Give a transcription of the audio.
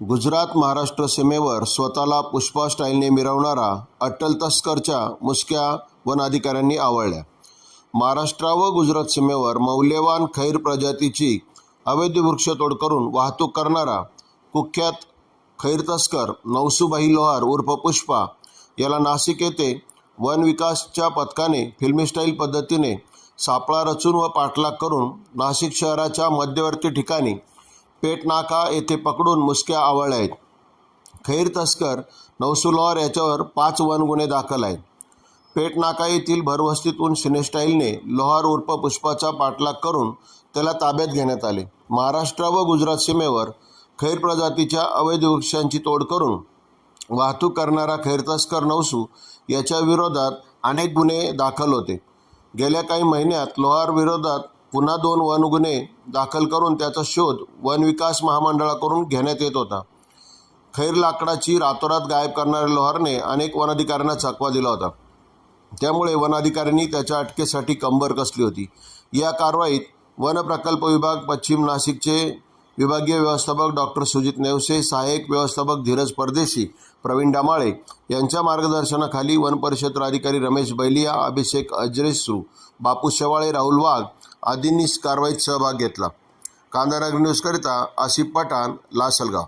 गुजरात महाराष्ट्र सीमेवर स्वतःला पुष्पा स्टाईलने मिरवणारा अट्टल तस्करच्या मुसक्या वन अधिकाऱ्यांनी आवळल्या. महाराष्ट्र व गुजरात सीमेवर मौल्यवान खैर प्रजातीची अवैध वृक्षतोड करून वाहतूक करणारा कुख्यात खैर तस्कर नौसुबाई लोहार उर्फ पुष्पा याला नाशिक येथे वन विकासच्या पथकाने फिल्मी स्टाईल पद्धतीने सापळा रचून व पाठलाग करून नाशिक शहराच्या मध्यवर्ती ठिकाणी पेटनाका येथे पकडून मुसक्या आवळल्या आहेत खैर तस्कर नौसुलोहार याच्यावर पाच वन गुन्हे दाखल आहेत. पेटनाका येथील भरवस्तीतून सिनेस्टाईलने लोहार उर्फ पुष्पाचा पाठलाग करून त्याला ताब्यात घेण्यात आले. महाराष्ट्र व गुजरात सीमेवर खैर प्रजातीच्या अवैध वृक्षांची तोड करून वाहतूक करणारा खैर तस्कर नवसू याच्या विरोधात अनेक गुन्हे दाखल होते. गेल्या काही महिन्यात लोहार विरोधात पुन्हा दोन वन गुन्हे दाखल करून त्याचा शोध वन विकास महामंडळाकडून घेण्यात येत होता. खैर लाकडाची रातोरात गायब करणाऱ्या लोहारने अनेक वनाधिकाऱ्यांना चकवा दिला होता. त्यामुळे वनाधिकाऱ्यांनी त्याच्या अटकेसाठी कंबर कसली होती. या कारवाईत वन प्रकल्प विभाग पश्चिम नाशिकचे विभागीय व्यवस्थापक डॉक्टर सुजित नेवसे सहाय्यक व्यवस्थापक धीरज परदेशी प्रवीण डामाळे यांच्या मार्गदर्शनाखाली वन परिषद अधिकारी रमेश बैलिया अभिषेक अजरेसू बापू शेवाळे राहुल वाघ आदींनी कारवाईत सहभाग घेतला. कांदानगर न्यूजकरिता आसिफ पठाण लासलगाव.